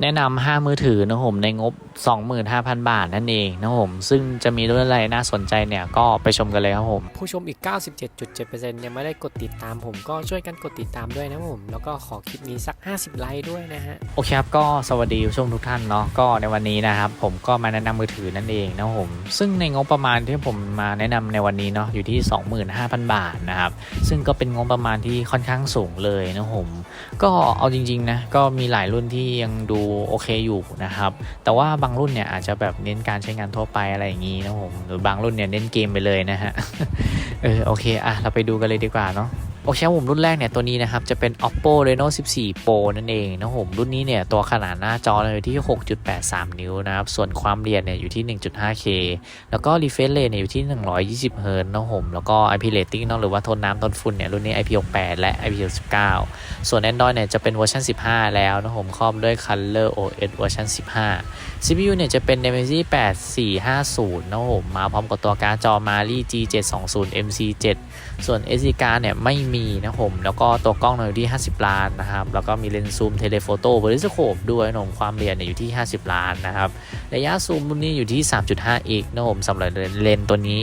แนะนำ5มือถือนะผมในงบ25,000 บาทนั่นเองนะผม ซึ่งจะมีรุ่นอะไรน่าสนใจเนี่ย ก็ไปชมกันเลยครับผม ผู้ชมอีก 97.7%ยังไม่ได้กดติดตามผมก็ช่วยกันกดติดตามด้วยนะผม แล้วก็ขอคลิปนี้สัก 50 ไลค์ด้วยนะฮะ โอเคครับ ก็สวัสดีผู้ชมทุกท่านเนาะก็ในวันนี้นะครับ ผมก็มาแนะนำมือถือนั่นเองนะผม ซึ่งในงบประมาณที่ผมมาแนะนำในวันนี้เนาะอยู่ที่ 25,000 บาทนะครับซึ่งก็เป็นงบประมาณที่ค่อนข้างสูงเลยนะผมก็เอาจริงๆนะก็มีหลายรุ่นที่ยังดูโอเคอยู่นะครับแต่ว่าบางางรุ่นเนี่ยอาจจะแบบเน้นการใช้งานทั่วไปอะไรอย่างนี้นะผมหรือบางรุ่นเนี่ยเน้นเกมไปเลยนะฮะเออโอเคอะเราไปดูกันเลยดีกว่าเนาะ โอเคผมรุ่นแรกเนี่ยตัวนี้นะครับจะเป็น oppo reno 14 pro นั่นเองนะผมรุ่นนี้เนี่ยตัวขนาดหน้าจอเนี่ยอยู่ที่ 6.83 นิ้วนะครับส่วนความเรียนเนี่ยอยู่ที่ 1.5k แล้วก็ refresh rate เนี่ยอยู่ที่ 120 Hz นะผมแล้วก็ IP rating เนอะหรือว่าทนน้ำทนฝุ่นเนี่ยรุ่นนี้ IP68 และ IP69 ส่วน Android เนี่ยจะเป็นเวอร์ชัน15 แล้วนะผมครอบด้วย Color OS เวอร์ชัน15 CPU เนี่ยจะเป็น Dimensity 8450นะผมมาพร้อมกับตัวการ์ดจอ Mali G720 MC7 ส่วน SD card เนี่ยไม่มีนะครับผม แล้วก็ตัวกล้องอยู่ที่ 50 ล้านนะครับ แล้วก็มีเลนส์ซูมเทเลโฟโต้บริสโคปด้วยนะผมความเรียนเนี่ยอยู่ที่ 50 ล้านนะครับ ระยะซูมรุ่นนี้อยู่ที่ 3.5 x นะผมสำหรับเลนส์ตัวนี้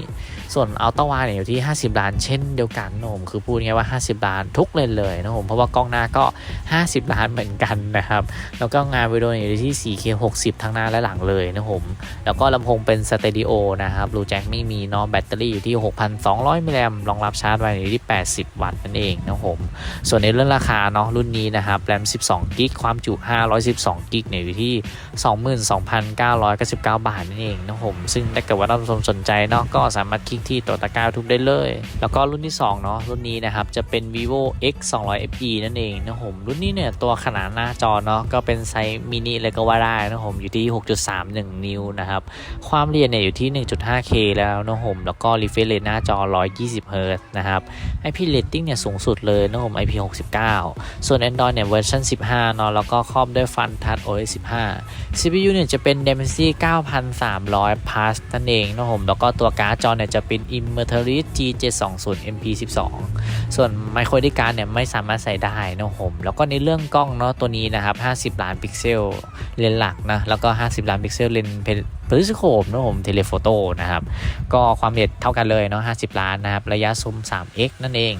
ส่วนอัลตร้าวเนี่ยอยู่ที่ 50 ล้านเช่นเดียวกันนะผมคือพูดง่ายว่า 50 ล้านทุกเลนเลยนะผมเพราะว่ากล้องหน้าก็ 50 ล้านเหมือนกันนะครับแล้วก็งานวิดีโออยู่ที่ 4K 60 ทั้งหน้าและหลังเลยนะผมแล้วก็ลำโพงเป็นสเตอริโอนะครับรูแจ็คไม่มีเนาะแบตเตอรี่อยู่ที่ 6,200 มิลลิแอมรองรับชาร์จไว้อยู่ที่ 80 วัตต์นั่นเองนะผมส่วนในเรื่องราคาเนาะรุ่นนี้นะครับแรม 12 กิก ความจุ 512 กิกเนี่ยอยู่ที่ 22,999 บาทนั่นเองนะผมซึ่งถ้าเกิดว่าท่านผู้ชมสนใจเนาะก็สามารถคลิกที่ตัวตะกร้าทุบได้เลย แล้วก็รุ่นที่2เนาะรุ่นนี้นะครับจะเป็น vivo x 2 0 0 fe นั่นเองนะผมรุ่นนี้เนี่ยตัวขนาดหน้าจอเนาะก็เป็นไซส์มินิเลยก็ว่าได้นะผมอยู่ที่ 6.31 นิ้วนะครับความเรียนเนี่ยอยู่ที่ 1.5K แล้วนะผมแล้วก็ refresh rate หน้าจอ 120 Hz นะครับ IP rating เนี่ยสูงสุดเลยนะผม IP 69 ส่วน Android เนี่ยเวอร์ชัน15เนาะแล้วก็ครอบด้วย Fun Touch OS 15 CPU เนี่ยจะเป็น Dimensity 9300 plus นั่นเองนะผมแล้วก็ตัวการ์ดจอเนี่ยจะเป็น i m m e r t a l i s G720 MP12 ส่วนไมโครดิการเนี่ยไม่สามารถใส่ได้นะผมแล้วก็ในเรื่องกล้องเนาะตัวนี้นะครับ 50 ล้านพิกเซลเลนส์หลักนะแล้วก็ 50 ล้านพิกเซลเลนส์ เพลิสโคปนะผมเทเลโฟโต้นะครับ ก็ความละเอียดเท่ากันเลยเนาะ50 ล้านนะครับ ระยะซูม 3x นั่นเอง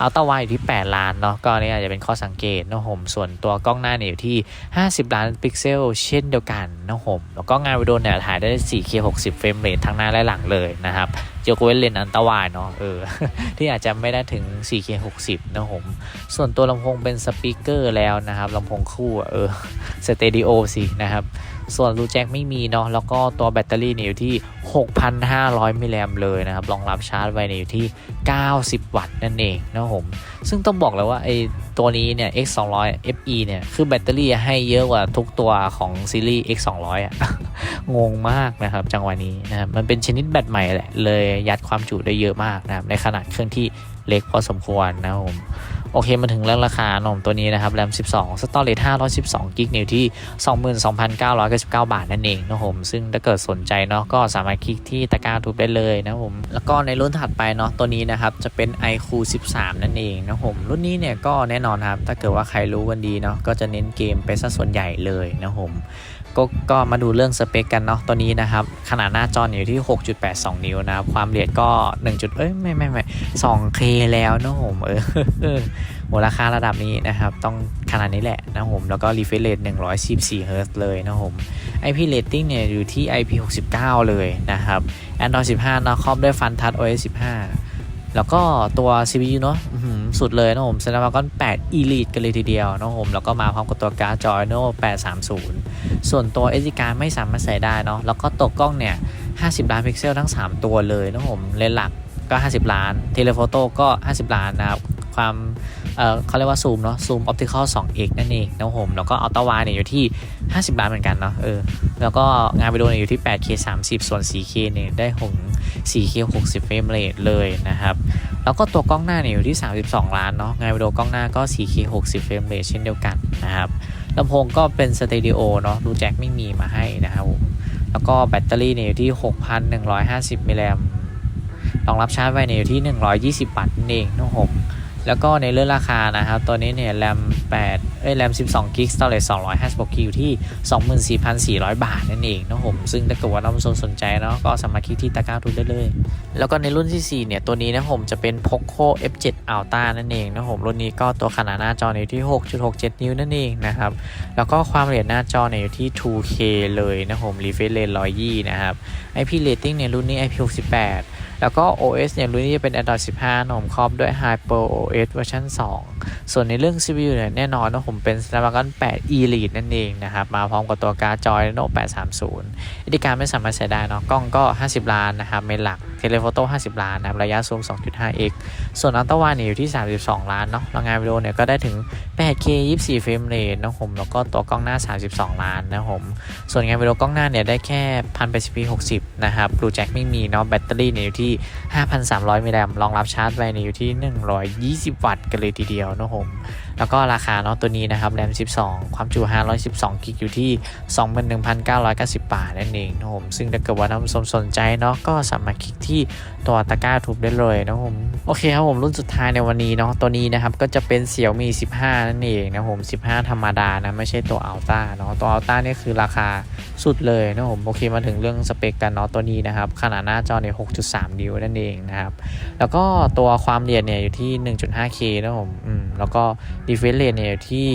อัลตร้าไวอยู่ที่ 8 ล้านเนาะก็นี่อาจจะเป็นข้อสังเกตนะผมส่วนตัวกล้องหน้าเนี่ยอยู่ที่ 50 ล้านพิกเซล เช่นเดียวกันนะผมแล้วก็งานวิดีโอเนี่ยถ่ายได้ 4K 60 เฟรมเรททั้งหน้าและหลังเลยนะครับยกเว้นเลนอัลตร้าไวเนาะเออที่อาจจะไม่ได้ถึง 4K 60 นะผมส่วนตัวลำโพงเป็นสปีกเกอร์แล้วนะครับลำโพงคู่เออสเตดิโอสินะครับ ส่วนรูแจ็คไม่มีเนาะแล้วก็ตัวแบตเตอรี่เนี่ยอยู่ที่ 6,500 มิลลิแอมเลยนะครับรองรับชาร์จไว้เนี่ยอยู่ที่ 90 วัตต์นั่นเองนะครับผมซึ่งต้องบอกเลยว่าไอ้ตัวนี้เนี่ย X 2 0 0 FE เนี่ยคือแบตเตอรี่ให้เยอะกว่าทุกตัวของซีรีส์ X 2 0 0อะงงมากนะครับจังหวะนี้นะครับมันเป็นชนิดแบตใหม่แหละเลยยัดความจุได้เยอะมากนะครับในขนาดเครื่องที่เล็กพอสมควรนะครับผม โอเคมาถึงเรื่องราคาหนมตัวนี้นะครับแรม 12สตอเรจ512กิกนิวที่ 22,999 บาทนั่นเองนะผมซึ่งถ้าเกิดสนใจเนาะก็สามารถคลิกที่ตะกร้าทุบได้เลยนะผมแล้วก็ในรุ่นถัดไปเนาะตัวนี้นะครับจะเป็น iQ 13 นั่นเองนะผมรุ่นนี้เนี่ยก็แน่นอนครับถ้าเกิดว่าใครรู้กันดีเนาะก็จะเน้นเกมไปซะส่วนใหญ่เลยนะผม ก็ก็มาดูเรื่องสเปคกันเนาะตัวนี้นะครับ ขนาดหน้าจออยู่ที่ 6.82 นิ้วนะครับ ความละเอียดก็ 1. จุดเอ้ย ไม่ไม่ไม่ 2K แล้วนะผมเออมูลค่าระดับนี้นะครับ ต้องขนาดนี้แหละนะผม แล้วก็ refresh rate 114 Hz เลยนะผม IP rating เนี่ยอยู่ที่ IP 69 เลยนะครับ Android 15นะครอบด้วย Fun Touch OS 15 แล้วก็ตัว CPU เนาะสุดเลยนะผม Snapdragon 8 Elite กันเลยทีเดียวนะผม แล้วก็มาพร้อมกับตัวการ์ดจอ Adreno 830 ส่วนตัว SD card ไม่สามารถใส่ได้เนาะแล้วก็ตัวกล้องเนี่ย 50 ล้านพิกเซลทั้ง 3 ตัวเลยนะผมเลนส์หลักก็ 50 ล้านเทเลโฟโต้ก็ 50 ล้านนะครับความเอ่อเขาเรียกว่าซูมเนาะซูมออปติคอล 2x นั่นเองนะผมแล้วก็อัลตร้าไวเนี่ยอยู่ที่ 50 ล้านเหมือนกันเนาะเออแล้วก็งานวิดีโอเนี่ยอยู่ที่ 8K 30 ส่วน 4K เนี่ยได้หง 4K 60 เฟรมเรทเลยนะครับ แล้วก็ตัวกล้องหน้าเนี่ยอยู่ที่ 32 ล้านเนาะงานวิดีโอกล้องหน้าก็ 4K 60 เฟรมเรทเช่นเดียวกันนะครับ ลำโพงก็เป็นสเตดิโอเนาะดูแจ็คไม่มีมาให้นะครับผมแล้วก็แบตเตอรี่เนี่ยอยู่ที่ 6,150มิลลิแอมรองรับชาร์จไวเนี่ยอยู่ที่ 120 วัตต์นั่นเองนะครับผม แล้วก็ในเรื่องราคานะครับ ตัวนี้เนี่ยแรม8เอ้ยแรม12กิก storage 256กิกอยู่ที่ 24,400 บาทนั่นเองนะครับผมซึ่งถ้าเกิดว่าท่านผู้ชมสนใจเนาะก็สามารถคลิกที่ตะกร้าทุนได้เลย แล้วก็ในรุ่นที่ 4 เนี่ย ตัวนี้นะผมจะเป็น Poco F7 Ultra นั่นเองนะครับผมรุ่นนี้ก็ตัวขนาดหน้าจออยู่ที่ 6.67 นิ้วนั่นเองนะครับ แล้วก็ความละเอียดหน้าจอเนี่ยอยู่ที่ 2K เลยนะครับผม refresh rate 120 นะครับ IP rating เนี่ยรุ่นนี้ IP68 แล้วก็ OS เนี่ยรุ่นนี้จะเป็น Android 15นะผมครอบด้วย Hyper OS เวอร์ชัน2 ส่วนในเรื่อง CPU เนี่ยแน่นอนนะผมเป็น Snapdragon 8 Elite นั่นเองนะครับ มาพร้อมกับตัวการ์ดจอย Reno 830อินดิการไม่สามารถใช้ได้เนาะกล้องก็ 50 ล้านนะครับเมนหลักเทเลโฟโต้50 ล้านนะครับระยะซูม 2.5x ส่วนอัลตร้าวเนี่ยอยู่ที่ 32 ล้านเนาะแล้วงานวิดีโอเนี่ยก็ได้ถึง 8K 24เฟรมเรทนะผมแล้วก็ตัวกล้องหน้า 32 ล้านนะผมส่วนงานวิดีโอกล้องหน้าเนี่ยได้แค่ 1080p 60นะครับ Blue Jack ไม่มีเนาะแบตเตอรี่เนี่ยอยู่ที่5,300 มิลลิแอมป์รองรับชาร์จไวในอยู่ที่ 120 วัตต์กันเลยทีเดียวนะครับผมแล้วก็ราคาเนาะตัวนี้นะครับแรม 12 ความจุ 512 กิกอยู่ที่ 21,990 บาทนั่นเองนะครับผมซึ่งถ้าเกิดว่านผู้ชมสนใจเนาะก็สามารถคลิกที่ตัวตะกร้าทุบได้เลยนะครับผมโอเคครับผมรุ่นสุดท้ายในวันนี้เนาะตัวนี้นะครับก็จะเป็น Xiaomi 15 นั่นเองนะครับผม 15 ธรรมดานะไม่ใช่ตัว Ultra เนาะตัว Ultra เนี่ยคือราคาสุดเลยนะครับผมโอเคมาถึงเรื่องสเปคกันเนาะตัวนี้นะครับขนาดหน้าจอเนี่ย6.3 นิ้วนั่นเองนะครับแล้วก็ตัวความละเอียดเนี่ยอยู่ที่ 1.5K นะผมอืมแล้วก็ refresh rate เนี่ยที่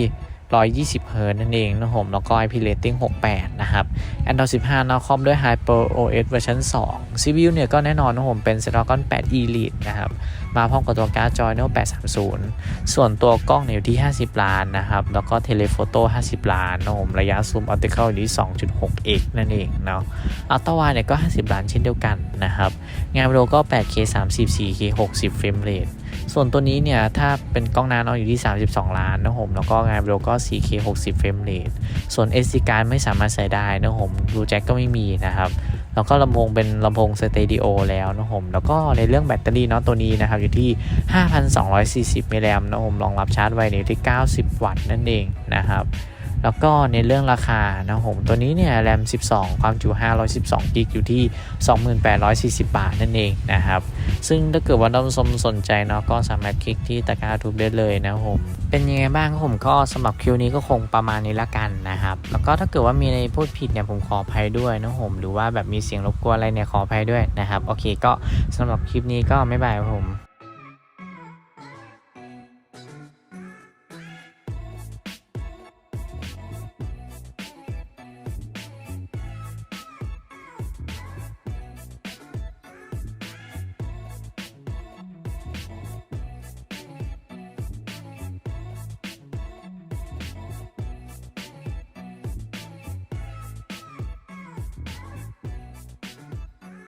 120เฮิร์ตซ์นั่นเองนะผมแล้วก็ IP rating 68 นะครับ Android 15เนาะคอบด้วย Hyper OS เวอร์ชัน2 CPU เนี่ยก็แน่นอนนะผมเป็น Snapdragon 8 Elite นะครับ มาพร้อมกับตัวการ์ดจอ Reno 830 ส่วนตัวกล้องเนี่ยอยู่ที่ 50 ล้านนะครับ แล้วก็เทเลโฟโต้ 50 ล้านนะผมระยะซูมออปติคอลอยู่ที่ 2.6x นั่นเองเนาะอัลตร้าไวเนี่ยก็ 50 ล้านเช่นเดียวกันนะครับ งานวิดีโอก็ 8K 30 4K 60เฟรมเรท ส่วนตัวนี้เนี่ย ถ้าเป็นกล้องหน้าเนาะอยู่ที่ 32 ล้านนะผมแล้วก็งานวิดีโอก็ 4K 60 เฟรมเรทส่วน SD card ไม่สามารถใส่ได้นะผมรูแจ็คก็ไม่มีนะครับแล้วก็ลำโพงเป็นลำโพงสเตดิโอแล้วนะผมแล้วก็ในเรื่องแบตเตอรี่เนาะตัวนี้นะครับ อยู่ที่ 5,240มิลลิแอมป์นะผมรองรับชาร์จไวเนที่ 90 วัตต์นั่นเองนะครับ แล้วก็ในเรื่องราคานะผมตัวนี้เนี่ยแรม 12 ความจุ 512 กิกอยู่ที่ 2840 บาทนั่นเองนะครับ ซึ่งถ้าเกิดว่านผู้ชมสนใจเนาะก็สามารถคลิกที่ตะกร้าทุบได้เลยนะผมเป็นยังไงบ้างผมก็สำหรับคิวนี้ก็คงประมาณนี้ละกันนะครับ แล้วก็ถ้าเกิดว่ามีอะไรพูดผิดเนี่ยผมขออภัยด้วยนะผมหรือว่าแบบมีเสียงรบกวนอะไรเนี่ยขออภัยด้วยนะครับ โอเคก็สำหรับคลิปนี้ก็ไม่บายผม